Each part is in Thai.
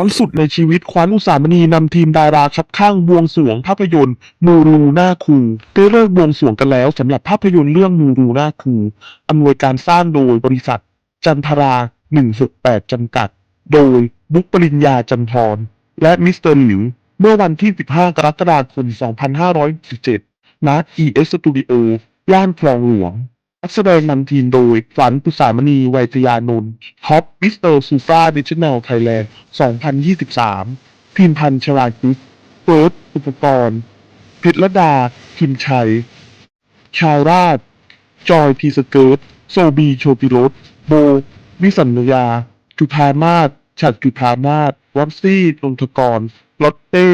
วันสุดในชีวิตขวัญอุสามณีนำทีมดาราคัดข้างบวงสวงภาพยนตร์ มูรูหน้าคูได้เลิกบวงสวงกันแล้วสำหรับภาพยนตร์เรื่องมูรูหน้าคูอำนวยการสร้างโดยบริษัท จันทรา 168 จำกัด โดยบุ๊กปริญญาจันทรและมิสเตอร์หลิว เมื่อวันที่ 15 กรกฎาคม 2517ณ ES Studio ย่านคลองหลวง นักแสดงนำทีมโดยฝันปุสามณีไวยทยานนท์ท็อปมิสเตอร์ซูฟราดิจิทัลไทยแลนด์ 2023พิมพันธ์ชราคิสเฟิร์สอุปกรณ์พชรดาพิมชัย ชาวราช จอยทีสเกิร์ต โซบีโชติรสโบ วิสัญญา จุธามาศฉัดจุธามาศวัฟซี่นนทกรลอตเต้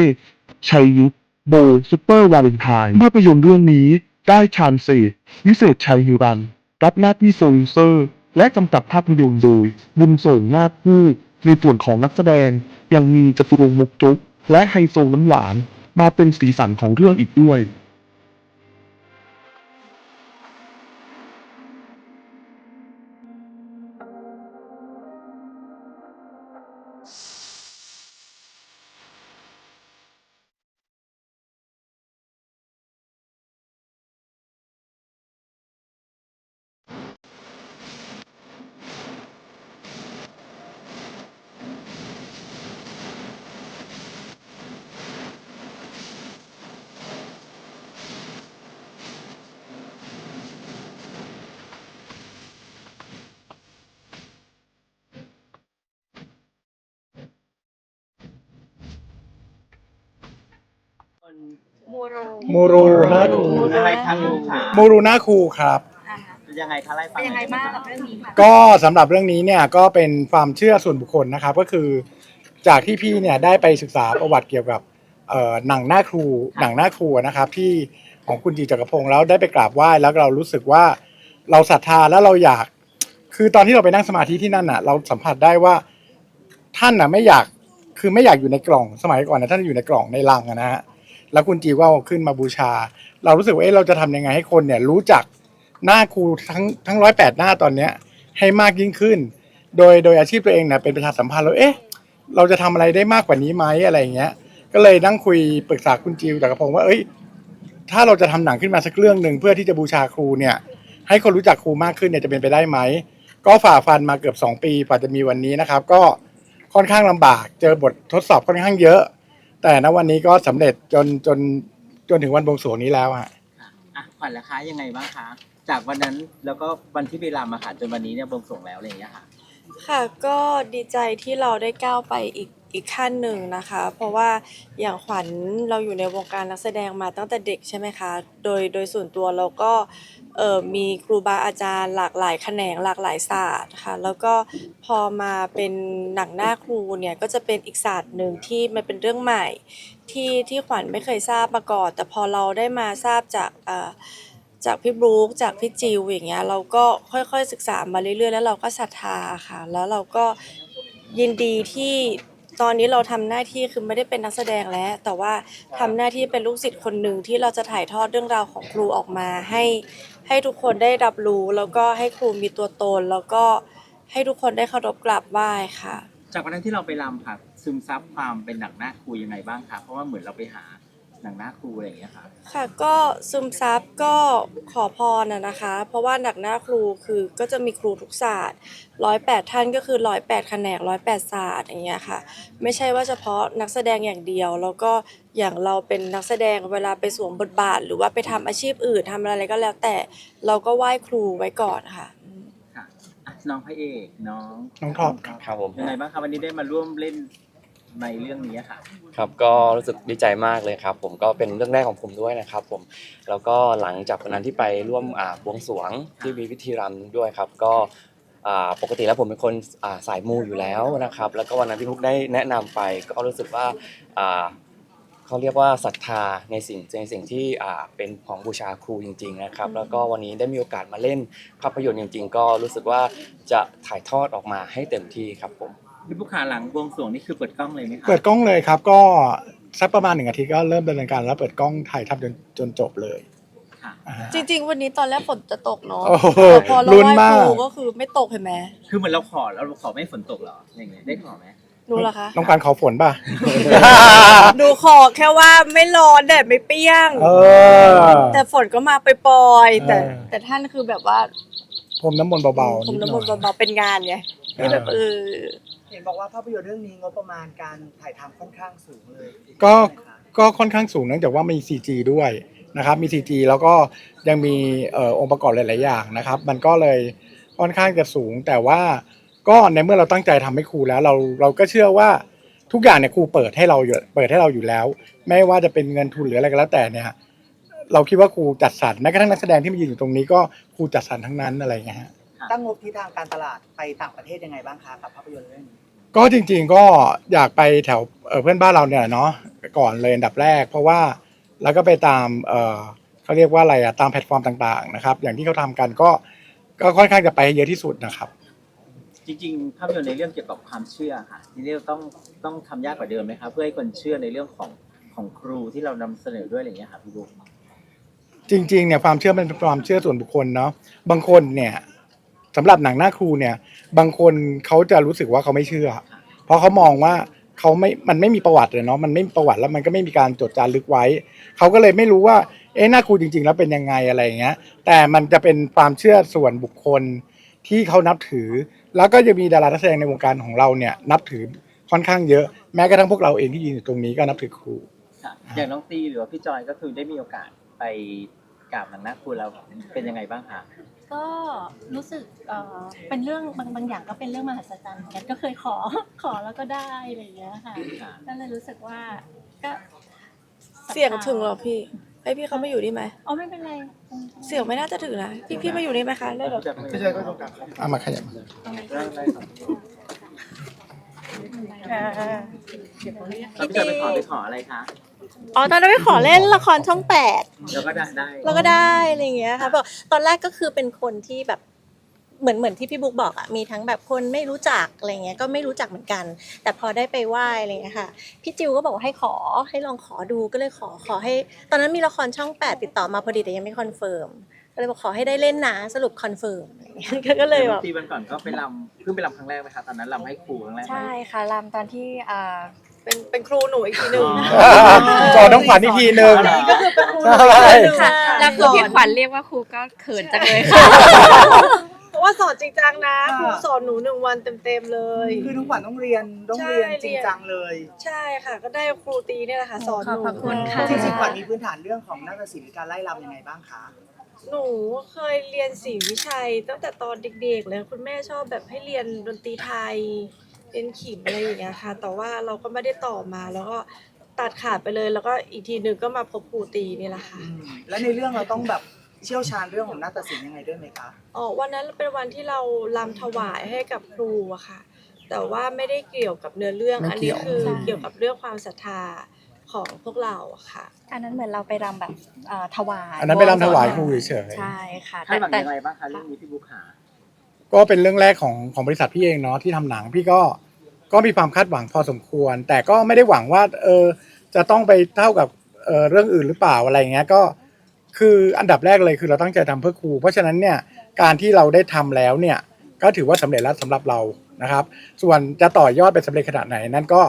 ชัยยุทธโบซุปเปอร์วาเลนไทน์ภาพยนตร์เรื่องนี้ ได้ชานเศษวิเศษชัยฮิรัน รับหน้าที่โซลิเซอร์ และกำกับภาพยนตร์โดย บุญสริมนาคผู้ในส่วนของนักแสดง ยังมีจตุรงค์มกจุกและไฮโซน้ำหวาน มาเป็นสีสันของเรื่องอีกด้วย มโรโมโรูฮะคูอะไรครับลูกขาโมรูหน้าครูครับ อ่าฮะยังไงคะไล่ฟัเป็งนยังไงบ้างกับเรื่องนี้ค่ะก็สำหรับเรื่องนี้เนี่ยก็เป็นความเชื่อส่วนบุคคลนะครับ ก็คือ จากที่พี่เนี่ยได้ไปศึกษาประวัติเกี่ยวกับเอ่อหนังหน้าครูหนังหน้าครูนะครับที่ของคุณจีจักรพงศ์แล้วได้ไปกราบไหว้แล้วเรารู้สึกว่าเราศรัทธาแล้วเราอยาก คือตอนที่เราไปนั่งสมาธิที่นั่นน่ะ เราสัมผัสได้ว่าท่านน่ะไม่อยากคือไม่อยากอยู่ในกล่องสมัยก่อนนะท่านอยู่ในกล่องในลังอะนะฮะ แล้วคุณจีก็เอาขึ้นมาบูชา เรารู้สึกว่าเอ๊ะเราจะทำยังไงให้คนเนี่ยรู้จักหน้าครูทั้งทั้งร้อยแปดหน้าตอนเนี้ยให้มากยิ่งขึ้น โดยโดยอาชีพตัวเองเนี่ยเป็นประชาสัมพันธ์เราเอ๊ะเราจะทำอะไรได้มากกว่านี้ไหมอะไรอย่างเงี้ย ก็เลยนั่งคุยปรึกษาคุณจิวจักรพงศ์ว่าเอ้ย ถ้าเราจะทำหนังขึ้นมาสักเรื่องหนึ่งเพื่อที่จะบูชาครูเนี่ย ให้คนรู้จักครูมากขึ้นเนี่ยจะเป็นไปได้ไหม ก็ฝ่าฟันมาเกือบสองปีกว่าจะมีวันนี้นะครับ ก็ค่อนข้างลำบาก เจอบททดสอบค่อนข้างเยอะ แต่ณวันนี้ก็สำเร็จจนจนจนถึงวันบวงสรวงนี้แล้วฮะ อะขวัญราคายังไงบ้างคะ จากวันนั้นแล้วก็วันที่ไปรำมาค่ะจนวันนี้เนี่ยบวงสรวงแล้วอะไรอย่างเงี้ยค่ะ ค่ะก็ดีใจที่เราได้ก้าวไปอีกอีกขั้นหนึ่งนะคะ เพราะว่าอย่างขวัญเราอยู่ในวงการนักแสดงมาตั้งแต่เด็กใช่ไหมคะ โดยโดยส่วนตัวเราก็เอ่อ มีครูบาอาจารย์หลากหลายแขนงหลากหลายศาสตร์ค่ะแล้วก็พอมาเป็นหนังหน้าครูเนี่ยก็จะเป็นอีกศาสตร์หนึ่งที่มันเป็นเรื่องใหม่ที่ที่ขวัญไม่เคยทราบมาก่อน แต่พอเราได้มาทราบจากจากพี่บรู๊คจากพี่จิวอย่างเงี้ยเราก็ค่อยๆศึกษามาเรื่อยๆ แล้วเราก็ศรัทธาค่ะ แล้วเราก็ยินดีที่ตอนนี้เราทำหน้าที่คือไม่ได้เป็นนักแสดงแล้ว แต่ว่าทำหน้าที่เป็นลูกศิษย์คนหนึ่งที่เราจะถ่ายทอดเรื่องราวของครูออกมาให้ ให้ทุกคนได้รับรู้แล้วก็ให้ครูมีตัวตน แล้วก็ให้ทุกคนได้เคารพกราบไหว้ค่ะ จากวันนั้นที่เราไปรำค่ะซึมซับความเป็นหนังหน้าครูยังไงบ้างคะเพราะว่าเหมือนเราไปหา หนังหน้าครูอะไรอย่างเงี้ยค่ะค่ะก็ซึมซับก็ขอพรนะนะคะ เพราะว่าหนักหน้าครูคือก็จะมีครูทุกศาสตร์ร้อยแปดท่านก็คือร้อยแปดแขนงร้อยแปดศาสตร์อย่างเงี้ยค่ะ ไม่ใช่ว่าเฉพาะนักแสดงอย่างเดียว แล้วก็อย่างเราเป็นนักแสดงเวลาไปสวมบทบาท หรือว่าไปทำอาชีพอื่นทำอะไรก็แล้วแต่เราก็ไหว้ครูไว้ก่อนค่ะ ค่ะอะน้องพระเอกน้องน้องท็อปครับ ครับผม ยังไงบ้างคะวันนี้ได้มาร่วมเล่น ในเรื่องนี้ค่ะ ครับก็รู้สึกดีใจมากเลยครับ ผมก็เป็นเรื่องแรกของผมด้วยนะครับ ผมแล้วก็หลังจากวันนั้นที่ไปร่วมอ่าบวงสรวงที่มีพิธีรำด้วยครับ ก็อ่าปกติแล้วผมเป็นคนอ่าสายมูอยู่แล้วนะครับ แล้วก็วันนั้นพี่พุกได้แนะนำไป ก็รู้สึกว่าอ่าเขาเรียกว่าศรัทธาในสิ่งในสิ่งที่อ่าเป็นของบูชาครูจริง ๆ นะครับ แล้วก็วันนี้ได้มีโอกาสมาเล่นภาพยนตร์จริง ๆ ก็รู้สึกว่าจะถ่ายทอดออกมาให้เต็มที่ครับผม พี่ผู้ขาหลังบวงสรวงนี่คือเปิดกล้องเลยไหมคะเปิดกล้องเลยครับ ก็สักประมาณหนึ่งอาทิตย์ก็เริ่มดำเนินการแล้วเปิดกล้องถ่ายทำจนจนจบเลยค่ะอ่าฮะจริง ๆ วันนี้ตอนแรกฝนจะตกเนาะโอ้โหแต่พอเราลุ้นไหว้มาก ครูก็คือไม่ตกเห็นไหมคือเหมือนเราขอแล้วเราขอไม่ให้ฝนตกเหรออย่างเงี้ยได้ขอไหมหนูเหรอคะ น้องขวัญขอฝนป่ะหนูขอแค่ว่าไม่ร้อนแดดไม่เปรี้ยง เออ แต่ฝนก็มาไปปล่อยๆแต่ เออ แต่ท่านคือแบบว่าพรมน้ำมนต์เบาๆผมดหน้ำมอนต์ยเบาๆเป็นงานไงที่แบบเออเห็นบอกว่าภาพยนตร์เรื่องนี้งบประมาณการถ่ายทำค่อนข้างสูงเลยก็ก็ค่อนข้างสูงเนื่องจากว่ามี CG ด้วยนะครับมี CG แล้วก็ยังมีเอ่อองค์ประกอบหลาย ๆ อย่างนะครับ มันก็เลยค่อนข้างจะสูง แต่ว่าก็ในเมื่อเราตั้งใจทำให้ครูแล้ว เราเราก็เชื่อว่าทุกอย่างเนี่ยครูเปิดให้เราอยู่เปิดให้เราอยู่แล้ว ไม่ว่าจะเป็นเงินทุนหรืออะไรก็แล้วแต่เนี่ยเราคิดว่าครูจัดสรรแม้กระทั่งนักแสดงที่มายืนอยู่ตรงนี้ก็ครูจัดสรรทั้งนั้นอะไรอย่างเงี้ยฮะ ตั้งงบที่ทางการตลาดไปต่างประเทศยังไงบ้างคะกับภาพยนตร์เรื่องนี้ ก็จริงๆก็อยากไปแถวเอ่อเพื่อนบ้านเราเนี่ยเนาะก่อนเลยอันดับแรก เพราะว่าแล้วก็ไปตามเอ่อเขาเรียกว่าอะไรอะตามแพลตฟอร์มต่างๆนะครับอย่างที่เขาทำกันก็ก็ค่อนข้างจะไปให้เยอะที่สุดนะครับ จริงๆภาพยนตร์ในเรื่องเกี่ยวกับความเชื่อค่ะทีนี้เราต้องต้องทำยากกว่าเดิมไหมคะเพื่อให้คนเชื่อในเรื่องของของครูที่เรานำเสนอด้วยอะไรอย่างเงี้ยค่ะพี่บุ๊คจริงๆเนี่ยความเชื่อมันเป็นความเชื่อส่วนบุคคลเนาะบางคนเนี่ย สำหรับหนังหน้าครูเนี่ย บางคนเขาจะรู้สึกว่าเขาไม่เชื่อ เพราะเขามองว่าเขาไม่มันไม่มีประวัติเลยเนาะมันไม่มีประวัติแล้วมันก็ไม่มีการจดจารึกไว้ เขาก็เลยไม่รู้ว่าเอ๊ะหน้าครูจริง ๆ แล้วเป็นยังไงอะไรอย่างเงี้ย แต่มันจะเป็นความเชื่อส่วนบุคคลที่เขานับถือ แล้วก็จะมีดารานักแสดงในวงการของเราเนี่ยนับถือค่อนข้างเยอะ แม้กระทั่งพวกเราเองที่ยืนอยู่ตรงนี้ก็นับถือครู ค่ะอย่างน้องตีหรือว่าพี่จอยก็คือได้มีโอกาสไป กราบหนังหน้าครูแล้วเป็นยังไงบ้างคะ ก็รู้สึกเอ่อเป็นเรื่องบางบางอย่างก็เป็นเรื่องมหัศจรรย์เหมือนกันก็เคยขอ ขอแล้วก็ได้อะไรอย่างเงี้ยค่ะค่ะก็เลยรู้สึกว่าก็ศรัทธาเสียงถึงเหรอพี่ไอยพี่เขามาอยู่นี่ไหมอ๋อไม่เป็นไรเสียงไม่น่าจะถึงนะพี่พี่มาอยู่นี่ไหมคะได้เหรอ พี่ชายก็ตรงกลางเอามาขยับมา แล้วพี่จอยไปขอไปขออะไรคะอ๋อตอนนั้นไปขอเล่นละครช่องแปดแล้วก็ได้ได้แล้วก็ได้อะไรอย่างเงี้ยค่ะบอกตอนแรกก็คือเป็นคนที่แบบเหมือนเหมือนที่พี่บุ๊กบอกอะมีทั้งแบบคนไม่รู้จักอะไรเงี้ยก็ไม่รู้จักเหมือนกัน แต่พอได้ไปไหว้อะไรเงี้ยค่ะพี่จิวก็บอกว่าให้ขอให้ลองขอดูก็เลยขอขอให้ ตอนนั้นมีละครช่องแปดติดต่อมาพอดีแต่ยังไม่คอนเฟิร์ม ก็เลยบอกขอให้ได้เล่นนะสรุปคอนเฟิร์มอะไรเงี้ยก็เลยแบบตีวันก่อนก็ไปรำเพิ่งไปรำครั้งแรกไหมคะตอนนั้นรำให้ครูครั้งแรกไหม ใช่ค่ะรำตอนที่อ่าเป็นเป็นครูหนูอีกทีหนึ่งสอนน้องขวัญอีกทีหนึ่งก็คือเป็นครูหนูใช่อีกทีหนึ่งค่ะแล้วคือพี่ขวัญเรียกว่าครูก็เขินจังเลยค่ะเพ ราะว่าสอนจริงจังนะครูสอนหนูหนึ่งวันเต็มๆเลย คือน้องขวัญต้องเรียนต้องเรียนจริงจังเลยใช่ค่ะ ก็ได้ครูตีเนี่ยแหละค่ะสอนหนูขอบคุณค่ะ จริงๆขวัญมีพื้นฐานเรื่องของนาฏศิลป์หรือการไล่รำยังไงบ้างคะหนูเคยเรียนศรีวิชัยตั้งแต่ตอนเด็กๆเลยคุณแม่ชอบแบบให้เรียนดนตรีไทยเรียนขิมอะไรอย่างเงี้ยค่ะ แต่ว่าเราก็ไม่ได้ต่อมาแล้วก็ตัดขาดไปเลย แล้วก็อีกทีหนึ่งก็มาพบครูตีนี่แหละค่ะอืมแล้วในเรื่องเราต้องแบบ เชี่ยวชาญเรื่องของนาฏศิลป์ยังไงด้วยไหมคะ อ๋อวันนั้นเป็นวันที่เราลำถวายให้กับครูอะค่ะ แต่ว่าไม่ได้เกี่ยวกับเนื้อเรื่อง ไม่อันเกี่นี้ยว คือเกี่ยวกับเรื่องความศรัทธาของพวกเราอะค่ะ อันนั้นเหมือนเราไปรำแบบเอ่อถวายอันนั้นไปรำถวายครูเฉยๆ ใช่ค่ะคาดหวังแต่ยังไงบ้างคะเรื่องนี้พี่บุ๊คหาก็เป็นเรื่องแรกของของบริษัทพี่เองเนาะที่ทำหนังพี่ก็ก็มีความคาดหวังพอสมควร แต่ก็ไม่ได้หวังว่าเออจะต้องไปเท่ากับเออเรื่องอื่นหรือเปล่าอะไรอย่างเงี้ยก็ คืออันดับแรกเลยคือเราตั้งใจทำเพื่อครู เพราะฉะนั้นเนี่ยการที่เราได้ทำแล้วเนี่ยก็ถือว่าสำเร็จแล้วสำหรับเรานะครับ ส่วนจะต่อยอดไปสำเร็จขนาดไหนนั่นก็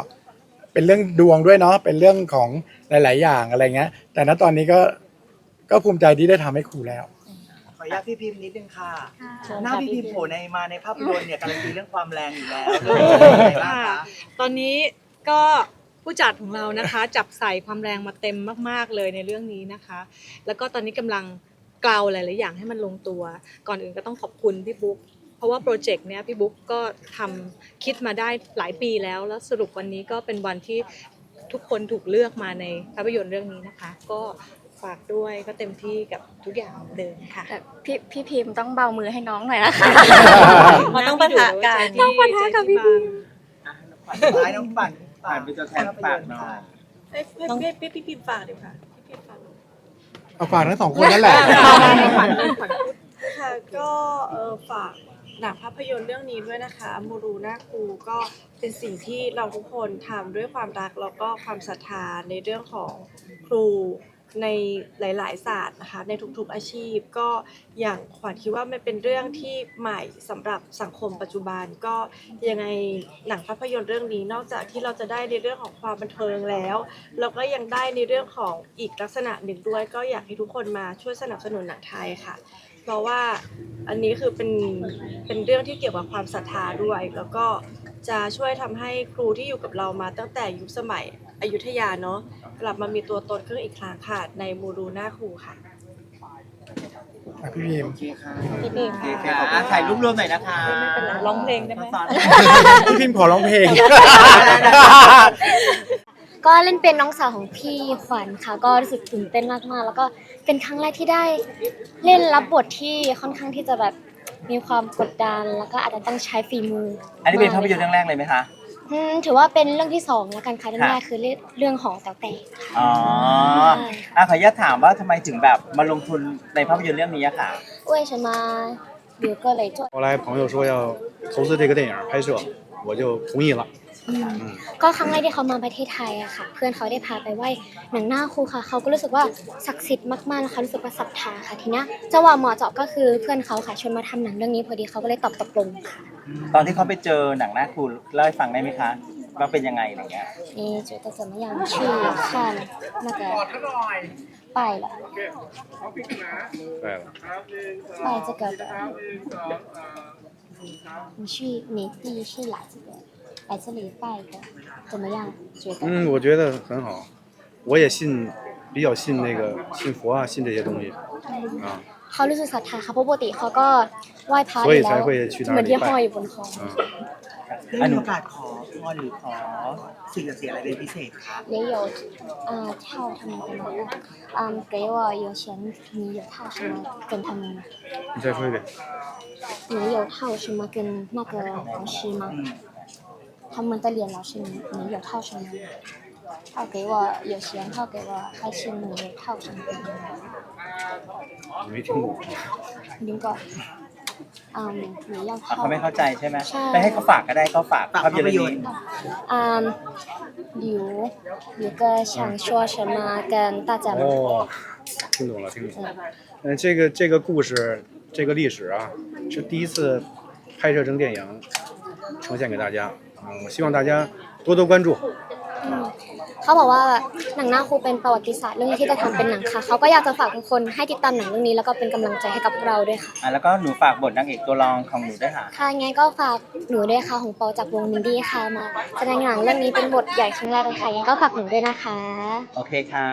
เป็นเรื่องดวงด้วยเนาะเป็นเรื่องของหลาย ๆ อย่างอะไรเงี้ย แต่ณตอนนี้ก็ก็ภูมิใจที่ได้ทำให้ครูแล้วขออนุญาตพี่พิมพ์นิดนึงค่ะเชิญหน้าค่ะพี่พิมพ์พี่โผล่ในมาในภาพยนตร์เนี่ยการันตีเรื่องความแรงอยู่แล้วยังไงบ้างคะตอนนี้ก็ ผู้จัดของเรานะคะ จับใส่ความแรงมาเต็มมาก ๆเลยในเรื่องนี้นะคะ แล้วก็ตอนนี้กำลังเกลาหลายๆอย่างให้มันลงตัว ก่อนอื่นก็ต้องขอบคุณพี่บุ๊กเพราะว่าโปรเจกต์เนี้ยพี่บุ๊กก็ทำคิดมาได้หลายปีแล้ว แล้วสรุปวันนี้ก็เป็นวันที่ทุกคนถูกเลือกมาในภาพยนตร์เรื่องนี้นะคะ ก็ฝากด้วยก็เต็มที่กับทุกอย่างเหมือนเดิมค่ะ แต่พี่พี่พิมพ์ต้องเบามือให้น้องหน่อยนะคะ มันต้องปะทะกัน ต้องปะทะกับพี่พิมอะน้องขวัญท้ายน้องปั่น ผ่านเป็นตัวแทนฝากหน่อย ให้ให้พี่พี่พิมพ์ฝากดีกว่าพี่พิมพ์ฝาก เอาฝากทั้งสองคนนั่นแหละ ค่ะก็เออฝากหนังภาพยนตร์เรื่องนี้ด้วยนะคะมูรูนาครูก็เป็นสิ่งที่เราทุกคนทำด้วยความรักแล้วก็ความศรัทธาในเรื่องของครู ในหลาย ๆ ศาสตร์นะคะในทุกๆอาชีพ ก็อย่างขวัญคิดว่ามันเป็นเรื่องที่ใหม่สำหรับสังคมปัจจุบันก็ยังไงหนังภาพยนตร์เรื่องนี้นอกจากที่เราจะได้ในเรื่องของความบันเทิงแล้ว เราก็ยังได้ในเรื่องของอีกลักษณะหนึ่งด้วย ก็อยากให้ทุกคนมาช่วยสนับสนุนหนังไทยค่ะ เพราะว่าอันนี้คือเป็นเป็นเรื่องที่เกี่ยวกับความศรัทธาด้วย แล้วก็จะช่วยทำให้ครูที่อยู่กับเรามาตั้งแต่ยุคสมัย อยุธยาเนาะกลับมามีตัวตนขึ้นอีกครั้งค่ะ ในมูรูหน้าครูค่ะอะพี่พิมโอเคค่ะพี่พิมโอเคค่ะอะ ถ่ายรูปรวมหน่อยนะคะไม่เป็นไรร้องเพลงได้ไหม สอน พี่พิมขอร้องเพลง ก็เล่นเป็นน้องสาวของพี่ขวัญค่ะ ก็รู้สึกตื่นเต้นมากๆ แล้วก็เป็นครั้งแรกที่ได้เล่นรับบทที่ค่อนข้างที่จะแบบมีความกดดัน แล้วก็อาจจะต้องใช้ฝีมืออัอันนี้เป็นภาพยนตร์เรื่องแรกเลยไหมคะ ถือว่าเป็นเรื่องที่สองแล้วกันค่ะเรื่อง ค่ะ แรกคือเรื่องของแต๋วแต่ อ๋ออ่ะขออนุญาตถามว่าทำไมถึงแบบมาลงทุนในภาพยนตร์เรื่องนี้อะค่ะ 为什么有个雷做后来朋友说要投资这个电影拍摄，我就同意了。 อืมก็ครั้งแรกที่เขามาประเทศไทยอะค่ะ เพื่อนเขาได้พาไปไหว้หนังหน้าครูค่ะ เขาก็รู้สึกว่าศักดิ์สิทธิ์มากๆแล้วเขารู้สึกว่าศรัทธาค่ะทีเนี้ยจังหวะเหมาะเจาะก็คือเพื่อนเขาค่ะชวนมาทำหนังเรื่องนี้พอดีเขาก็เลยตอบตกลงค่ะ ตอนที่เขาไปเจอหนังหน้าครูเล่าให้ฟังได้ไหมคะว่าเป็นยังไงอะไรเงี้ย 你觉得怎么样？去看那个拜了，对了，拜这个的。你去，你弟是来这个， 来这里拜的，怎么样？觉得？嗯，我觉得很好。我也信，比较信那个信佛啊，信这些东西啊。 เขารู้สึกศรัทธาค่ะเพราะปกติเขาก็ไหว้พระอ 所以 ยู่แล้ 才 ว 会去那 เหมือน 里 ที่ห้อย 拜 อยู่บนคอ 啊。 ได้มีโอกาสขอพรหรือขอสิ่งศักดิ์สิทธิ์อะไรเป็นพิเศษคะ 也有呃套他们的那个，嗯，给我有钱，你有套什么跟他们吗？你再说一遍。你有套什么跟那个老师吗？ 他们的脸老师，你你有套什么？套给我有钱，套给我开心，你有套什么？你没听过。林哥，嗯，你要 อ่ะ 套 เขาไม่เข้าใจใช่ไหม ใช่ ไปให้เขาฝากก็ได้เขาฝากภาพยนตร์เรื่องนี้ 嗯，有有个想说什么跟大家吗？哦，听懂了，听懂了。嗯，这个这个故事，这个历史啊，是第一次拍摄成电影， 呈现给大家。嗯，我希望大家多多关注。 อืมเขาบอกว่าหนังหน้าครูเป็นประวัติศาสตร์เรื่องนี้ที่จะทำเป็นหนังค่ะ เขาก็อยากจะฝากทุกคนให้ติดตามหนังเรื่องนี้แล้วก็เป็นกำลังใจให้กับพวกเราด้วยค่ะ อ่ะแล้วก็หนูฝากบทนางเอกตัวรองของหนูด้วยค่ะ ค่ะงั้นก็ฝากหนูด้วยค่ะของปอจากวงมินดี้ค่ะมาแสดงหนังเรื่องนี้เป็นบทใหญ่ครั้งแรกเลยค่ะงั้นก็ฝากหนูด้วยนะคะ โอเคค่ะ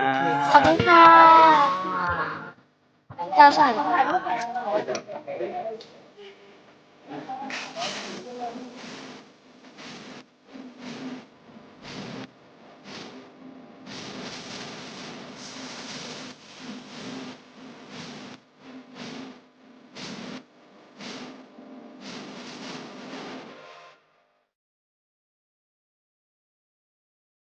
ขอบคุณค่ะเจ้าสั่ง